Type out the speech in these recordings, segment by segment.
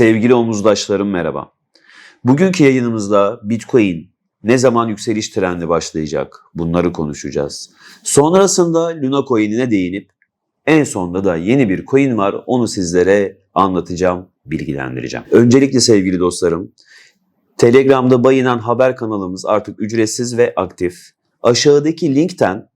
Sevgili omuzdaşlarım merhaba. Bugünkü yayınımızda Bitcoin ne zaman yükseliş trendi başlayacak bunları konuşacağız. Sonrasında Luna Coin'ine değinip en sonunda da yeni bir coin var onu sizlere anlatacağım, bilgilendireceğim. Öncelikle sevgili dostlarım Telegram'da Bayınan haber kanalımız artık ücretsiz ve aktif. Aşağıdaki linkten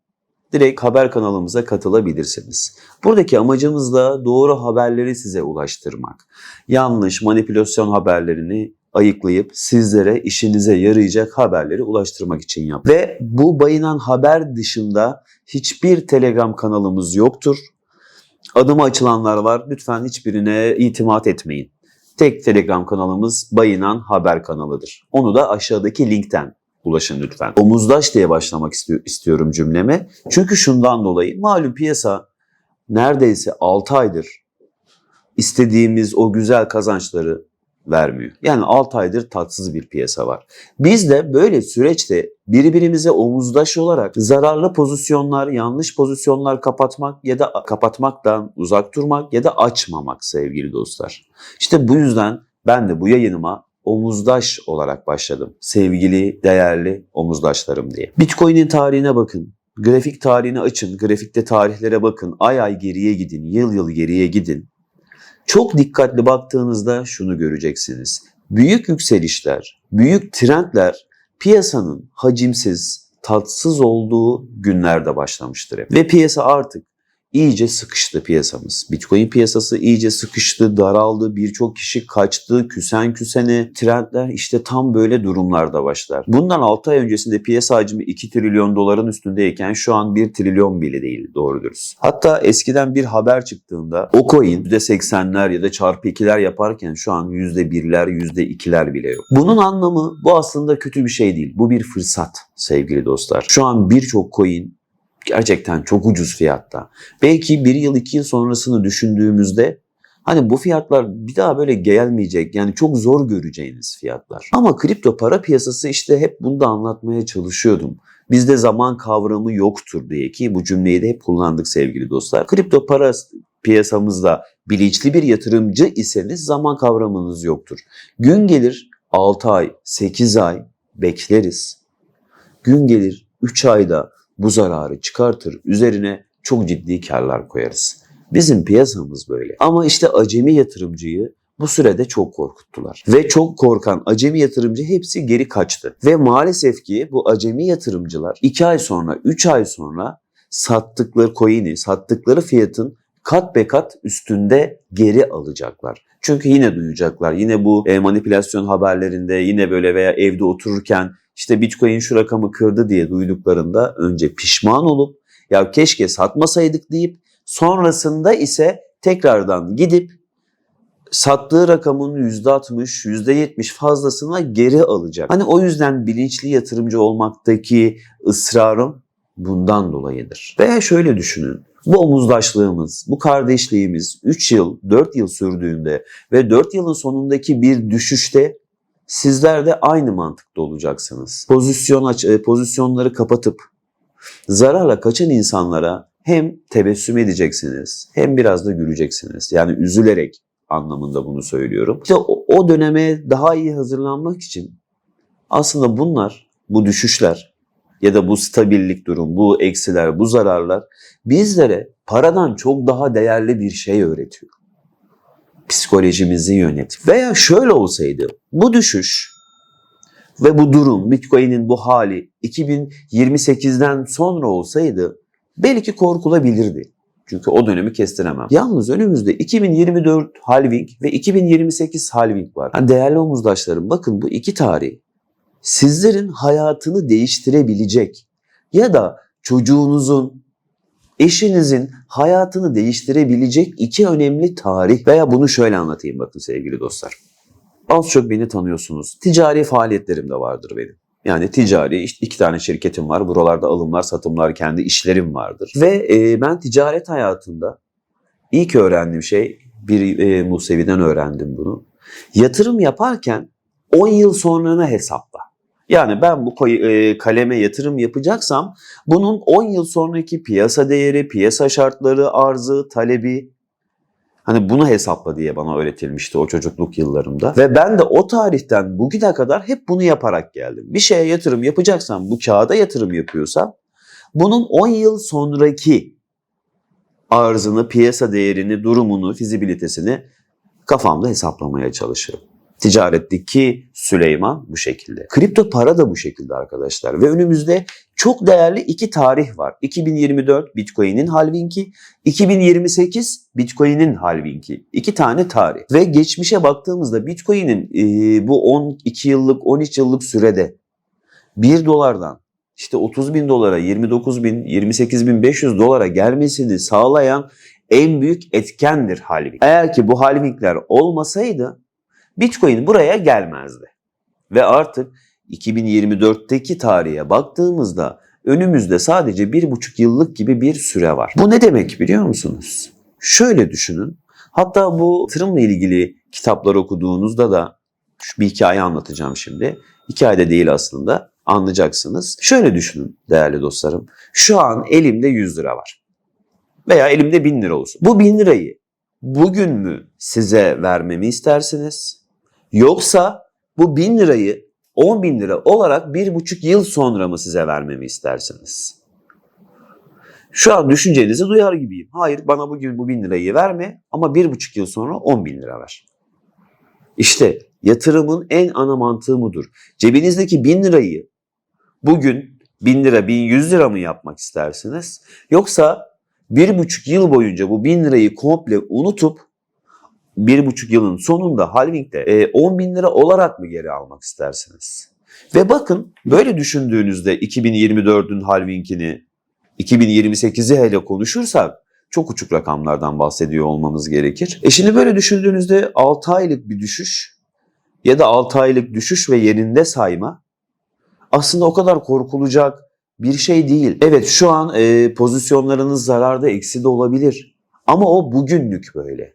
direkt haber kanalımıza katılabilirsiniz. Buradaki amacımız da doğru haberleri size ulaştırmak. Yanlış manipülasyon haberlerini ayıklayıp sizlere işinize yarayacak haberleri ulaştırmak için yap. Ve bu bayınan haber dışında hiçbir Telegram kanalımız yoktur. Adıma açılanlar var. Lütfen hiçbirine itimat etmeyin. Tek Telegram kanalımız Bayınan Haber kanalıdır. Onu da aşağıdaki linkten ulaşın lütfen. Omuzdaş diye başlamak isti- istiyorum cümleme. Çünkü şundan dolayı malum piyasa neredeyse 6 aydır istediğimiz o güzel kazançları vermiyor. Yani 6 aydır tatsız bir piyasa var. Biz de böyle süreçte birbirimize omuzdaş olarak zararlı pozisyonlar, yanlış pozisyonlar kapatmak ya da kapatmaktan uzak durmak ya da açmamak sevgili dostlar. İşte bu yüzden ben de bu yayınıma omuzdaş olarak başladım. Sevgili, değerli omuzdaşlarım diye. Bitcoin'in tarihine bakın. Grafik tarihini açın. Grafikte tarihlere bakın. Ay ay geriye gidin. Yıl yıl geriye gidin. Çok dikkatli baktığınızda şunu göreceksiniz. Büyük yükselişler, büyük trendler piyasanın hacimsiz, tatsız olduğu günlerde başlamıştır hep. Ve piyasa artık iyice sıkıştı piyasamız. Bitcoin piyasası iyice sıkıştı, daraldı, birçok kişi kaçtı, küsen küsene. Trendler işte tam böyle durumlarda başlar. Bundan 6 ay öncesinde piyasa hacmi 2 trilyon doların üstündeyken şu an 1 trilyon bile değil doğru dürüst. Hatta eskiden bir haber çıktığında o coin %80'ler ya da çarpı 2'ler yaparken şu an %1'ler, %2'ler bile yok. Bunun anlamı bu aslında kötü bir şey değil. Bu bir fırsat sevgili dostlar. Şu an birçok coin gerçekten çok ucuz fiyatta. Belki bir yıl iki yıl sonrasını düşündüğümüzde hani bu fiyatlar bir daha böyle gelmeyecek yani çok zor göreceğiniz fiyatlar. Ama kripto para piyasası işte hep bunu da anlatmaya çalışıyordum. Bizde zaman kavramı yoktur diye ki bu cümleyi de hep kullandık sevgili dostlar. Kripto para piyasamızda bilinçli bir yatırımcı iseniz zaman kavramınız yoktur. Gün gelir 6 ay, 8 ay bekleriz. Gün gelir 3 ayda bu zararı çıkartır, üzerine çok ciddi karlar koyarız. Bizim piyasamız böyle. Ama işte acemi yatırımcıyı bu sürede çok korkuttular. Ve çok korkan acemi yatırımcı hepsi geri kaçtı. Ve maalesef ki bu acemi yatırımcılar 2 ay sonra, 3 ay sonra sattıkları coin'i, sattıkları fiyatın kat be kat üstünde geri alacaklar. Çünkü yine duyacaklar. Yine bu e, manipülasyon haberlerinde yine böyle veya evde otururken işte Bitcoin şu rakamı kırdı diye duyduklarında önce pişman olup ya keşke satmasaydık deyip sonrasında ise tekrardan gidip sattığı rakamın %60, %70 fazlasına geri alacak. Hani o yüzden bilinçli yatırımcı olmaktaki ısrarım bundan dolayıdır. Veya şöyle düşünün. Bu omuzdaşlığımız, bu kardeşliğimiz 3 yıl, 4 yıl sürdüğünde ve 4 yılın sonundaki bir düşüşte sizler de aynı mantıkta olacaksınız. Pozisyon aç, e, pozisyonları kapatıp zararla kaçan insanlara hem tebessüm edeceksiniz hem biraz da güleceksiniz. Yani üzülerek anlamında bunu söylüyorum. İşte o, o döneme daha iyi hazırlanmak için aslında bunlar, bu düşüşler ya da bu stabillik durum, bu eksiler, bu zararlar bizlere paradan çok daha değerli bir şey öğretiyor psikolojimizi yönet. Veya şöyle olsaydı bu düşüş ve bu durum Bitcoin'in bu hali 2028'den sonra olsaydı belki korkulabilirdi. Çünkü o dönemi kestiremem. Yalnız önümüzde 2024 halving ve 2028 halving var. Yani değerli omuzdaşlarım bakın bu iki tarih sizlerin hayatını değiştirebilecek ya da çocuğunuzun eşinizin hayatını değiştirebilecek iki önemli tarih veya bunu şöyle anlatayım bakın sevgili dostlar. Az çok beni tanıyorsunuz. Ticari faaliyetlerim de vardır benim. Yani ticari işte iki tane şirketim var. Buralarda alımlar, satımlar, kendi işlerim vardır. Ve e, ben ticaret hayatında ilk öğrendiğim şey bir e, Musevi'den öğrendim bunu. Yatırım yaparken 10 yıl sonrana hesapla. Yani ben bu e, kaleme yatırım yapacaksam bunun 10 yıl sonraki piyasa değeri, piyasa şartları, arzı, talebi Hani bunu hesapla diye bana öğretilmişti o çocukluk yıllarımda. Ve ben de o tarihten bugüne kadar hep bunu yaparak geldim. Bir şeye yatırım yapacaksam, bu kağıda yatırım yapıyorsam bunun 10 yıl sonraki arzını, piyasa değerini, durumunu, fizibilitesini kafamda hesaplamaya çalışırım. Ticaretteki Süleyman bu şekilde. Kripto para da bu şekilde arkadaşlar. Ve önümüzde çok değerli iki tarih var. 2024 Bitcoin'in halvingi, 2028 Bitcoin'in halvingi. İki tane tarih. Ve geçmişe baktığımızda Bitcoin'in e, bu 12 yıllık, 13 yıllık sürede 1 dolardan işte 30 bin dolara, 29 bin, 28 bin 500 dolara gelmesini sağlayan en büyük etkendir halving. Eğer ki bu halvingler olmasaydı Bitcoin buraya gelmezdi. Ve artık 2024'teki tarihe baktığımızda önümüzde sadece bir buçuk yıllık gibi bir süre var. Bu ne demek biliyor musunuz? Şöyle düşünün. Hatta bu yatırımla ilgili kitaplar okuduğunuzda da bir hikaye anlatacağım şimdi. Hikaye de değil aslında anlayacaksınız. Şöyle düşünün değerli dostlarım. Şu an elimde 100 lira var. Veya elimde 1000 lira olsun. Bu 1000 lirayı bugün mü size vermemi istersiniz? Yoksa bu 1000 lirayı 10 bin lira olarak bir buçuk yıl sonra mı size vermemi istersiniz? Şu an düşüncenizi duyar gibiyim. Hayır bana bugün bu bin lirayı verme ama bir buçuk yıl sonra 10 bin lira ver. İşte yatırımın en ana mantığı budur. Cebinizdeki bin lirayı bugün bin lira, bin yüz lira mı yapmak istersiniz? Yoksa bir buçuk yıl boyunca bu bin lirayı komple unutup bir buçuk yılın sonunda halvingde e, 10 bin lira olarak mı geri almak istersiniz? Ve bakın böyle düşündüğünüzde 2024'ün halvingini 2028'i hele konuşursak çok uçuk rakamlardan bahsediyor olmamız gerekir. E şimdi böyle düşündüğünüzde 6 aylık bir düşüş ya da 6 aylık düşüş ve yerinde sayma aslında o kadar korkulacak bir şey değil. Evet şu an e, pozisyonlarınız zararda eksi de olabilir ama o bugünlük böyle.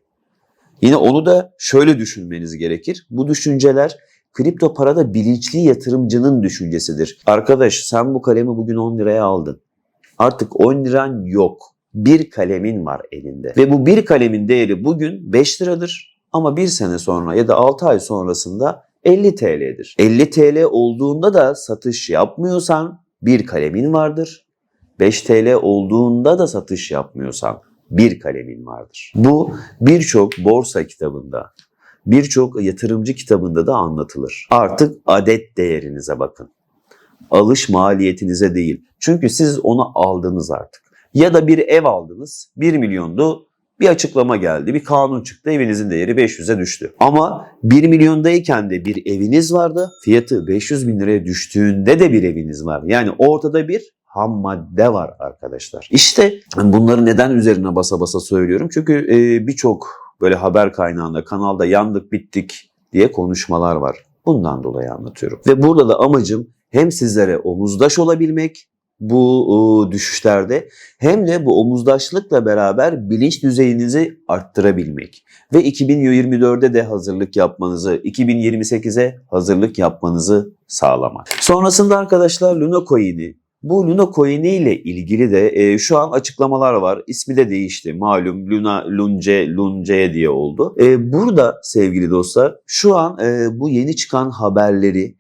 Yine onu da şöyle düşünmeniz gerekir. Bu düşünceler kripto parada bilinçli yatırımcının düşüncesidir. Arkadaş sen bu kalemi bugün 10 liraya aldın. Artık 10 liran yok. Bir kalemin var elinde. Ve bu bir kalemin değeri bugün 5 liradır. Ama bir sene sonra ya da 6 ay sonrasında 50 TL'dir. 50 TL olduğunda da satış yapmıyorsan bir kalemin vardır. 5 TL olduğunda da satış yapmıyorsan bir kalemin vardır. Bu birçok borsa kitabında, birçok yatırımcı kitabında da anlatılır. Artık adet değerinize bakın. Alış maliyetinize değil. Çünkü siz onu aldınız artık. Ya da bir ev aldınız, 1 milyondu, bir açıklama geldi, bir kanun çıktı, evinizin değeri 500'e düştü. Ama 1 milyondayken de bir eviniz vardı, fiyatı 500 bin liraya düştüğünde de bir eviniz var. Yani ortada bir ham madde var arkadaşlar. İşte bunları neden üzerine basa basa söylüyorum? Çünkü e, birçok böyle haber kaynağında, kanalda yandık bittik diye konuşmalar var. Bundan dolayı anlatıyorum. Ve burada da amacım hem sizlere omuzdaş olabilmek bu e, düşüşlerde hem de bu omuzdaşlıkla beraber bilinç düzeyinizi arttırabilmek ve 2024'de de hazırlık yapmanızı, 2028'e hazırlık yapmanızı sağlamak. Sonrasında arkadaşlar Luna Coin'i bu Luna Coin'i ile ilgili de e, şu an açıklamalar var. İsmi de değişti. Malum Luna, Lunce, Lunce diye oldu. E, burada sevgili dostlar şu an e, bu yeni çıkan haberleri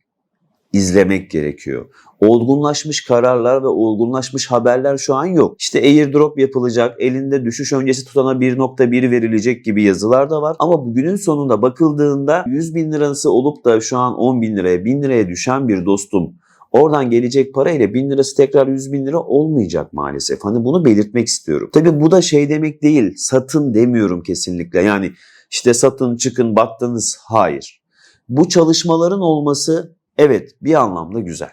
izlemek gerekiyor. Olgunlaşmış kararlar ve olgunlaşmış haberler şu an yok. İşte airdrop yapılacak, elinde düşüş öncesi tutana 1.1 verilecek gibi yazılar da var. Ama bugünün sonunda bakıldığında 100 bin lirası olup da şu an 10 bin liraya, 1000 liraya düşen bir dostum Oradan gelecek para ile 1000 lirası tekrar 100 bin lira olmayacak maalesef. Hani bunu belirtmek istiyorum. Tabii bu da şey demek değil. Satın demiyorum kesinlikle. Yani işte satın çıkın battınız. Hayır. Bu çalışmaların olması evet bir anlamda güzel.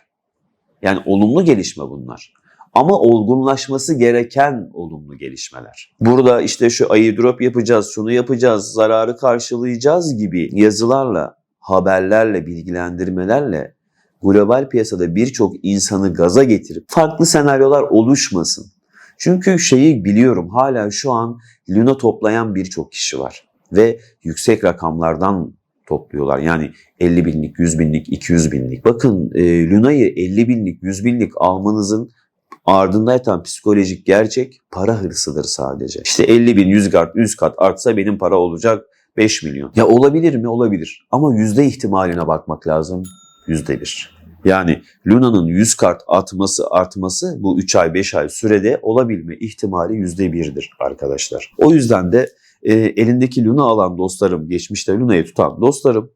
Yani olumlu gelişme bunlar. Ama olgunlaşması gereken olumlu gelişmeler. Burada işte şu airdrop yapacağız, şunu yapacağız, zararı karşılayacağız gibi yazılarla, haberlerle, bilgilendirmelerle global piyasada birçok insanı gaza getirip farklı senaryolar oluşmasın. Çünkü şeyi biliyorum hala şu an Luna toplayan birçok kişi var ve yüksek rakamlardan topluyorlar. Yani 50 binlik, 100 binlik, 200 binlik. Bakın e, Luna'yı 50 binlik, 100 binlik almanızın ardında yatan psikolojik gerçek para hırsıdır sadece. İşte 50 bin 100 kat, 100 kat artsa benim para olacak 5 milyon. Ya olabilir mi? Olabilir. Ama yüzde ihtimaline bakmak lazım. Yüzde bir. Yani Luna'nın 100 kart atması artması bu 3 ay 5 ay sürede olabilme ihtimali yüzde birdir arkadaşlar. O yüzden de e, elindeki Luna alan dostlarım, geçmişte Luna'yı tutan dostlarım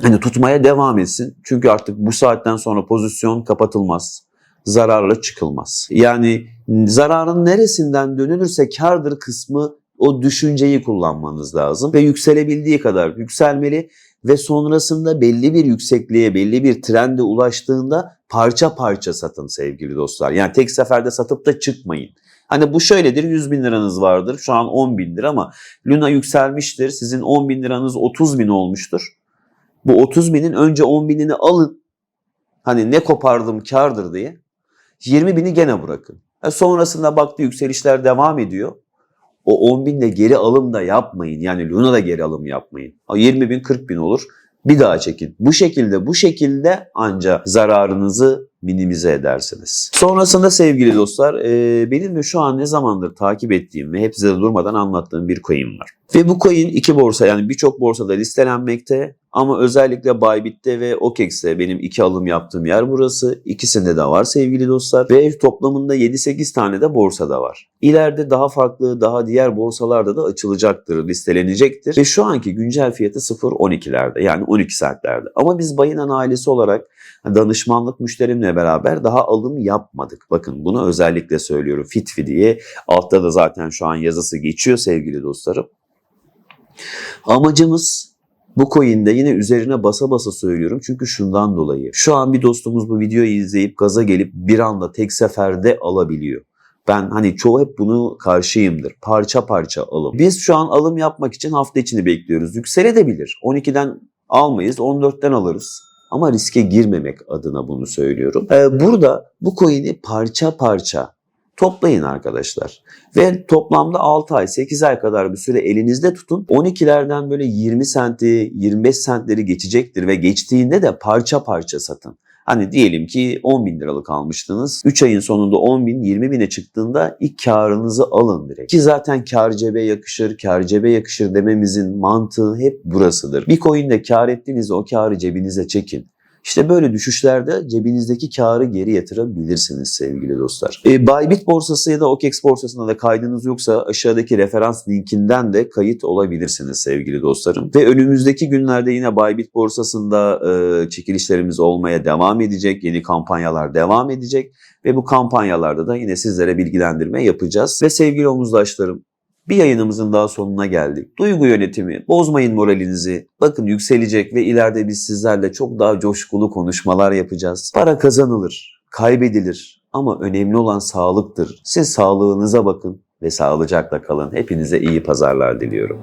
hani tutmaya devam etsin. Çünkü artık bu saatten sonra pozisyon kapatılmaz. Zararla çıkılmaz. Yani zararın neresinden dönülürse kardır kısmı o düşünceyi kullanmanız lazım ve yükselebildiği kadar yükselmeli ve sonrasında belli bir yüksekliğe, belli bir trende ulaştığında parça parça satın sevgili dostlar. Yani tek seferde satıp da çıkmayın. Hani bu şöyledir 100 bin liranız vardır şu an 10 bindir ama Luna yükselmiştir sizin 10 bin liranız 30 bin olmuştur. Bu 30 binin önce 10 binini alın. Hani ne kopardım kardır diye. 20 bini gene bırakın. E sonrasında baktı yükselişler devam ediyor. O 10 binle geri alım da yapmayın. Yani Luna da geri alım yapmayın. O 20 bin 40 bin olur. Bir daha çekin. Bu şekilde bu şekilde ancak zararınızı minimize edersiniz. Sonrasında sevgili dostlar e, benim de şu an ne zamandır takip ettiğim ve hep size durmadan anlattığım bir coin var. Ve bu coin iki borsa yani birçok borsada listelenmekte ama özellikle Bybit'te ve OKEX'te benim iki alım yaptığım yer burası. İkisinde de var sevgili dostlar. Ve toplamında 7-8 tane de borsada var. İleride daha farklı, daha diğer borsalarda da açılacaktır, listelenecektir. Ve şu anki güncel fiyatı 0.12'lerde yani 12 saatlerde. Ama biz Bayinan ailesi olarak danışmanlık müşterimle beraber daha alım yapmadık. Bakın bunu özellikle söylüyorum Fitfi diye. Altta da zaten şu an yazısı geçiyor sevgili dostlarım. Amacımız bu coin'de yine üzerine basa basa söylüyorum çünkü şundan dolayı. Şu an bir dostumuz bu videoyu izleyip gaza gelip bir anda tek seferde alabiliyor. Ben hani çoğu hep bunu karşıyımdır. Parça parça alım. Biz şu an alım yapmak için hafta içini bekliyoruz. Yükselebilir. 12'den almayız, 14'ten alırız. Ama riske girmemek adına bunu söylüyorum. Ee, burada bu coin'i parça parça toplayın arkadaşlar. Ve toplamda 6 ay 8 ay kadar bir süre elinizde tutun. 12'lerden böyle 20 senti 25 sentleri geçecektir ve geçtiğinde de parça parça satın. Hani diyelim ki 10 bin liralık almıştınız. 3 ayın sonunda 10 bin 20 bine çıktığında ilk karınızı alın direkt. Ki zaten kar cebe yakışır, kar cebe yakışır dememizin mantığı hep burasıdır. Bir coin'de kar ettiğinizde o karı cebinize çekin. İşte böyle düşüşlerde cebinizdeki karı geri yatırabilirsiniz sevgili dostlar. E, Bybit borsası ya da OKEX borsasında da kaydınız yoksa aşağıdaki referans linkinden de kayıt olabilirsiniz sevgili dostlarım. Ve önümüzdeki günlerde yine Bybit borsasında e, çekilişlerimiz olmaya devam edecek. Yeni kampanyalar devam edecek. Ve bu kampanyalarda da yine sizlere bilgilendirme yapacağız. Ve sevgili omuzdaşlarım bir yayınımızın daha sonuna geldik. Duygu yönetimi, bozmayın moralinizi. Bakın yükselecek ve ileride biz sizlerle çok daha coşkulu konuşmalar yapacağız. Para kazanılır, kaybedilir ama önemli olan sağlıktır. Siz sağlığınıza bakın ve sağlıcakla kalın. Hepinize iyi pazarlar diliyorum.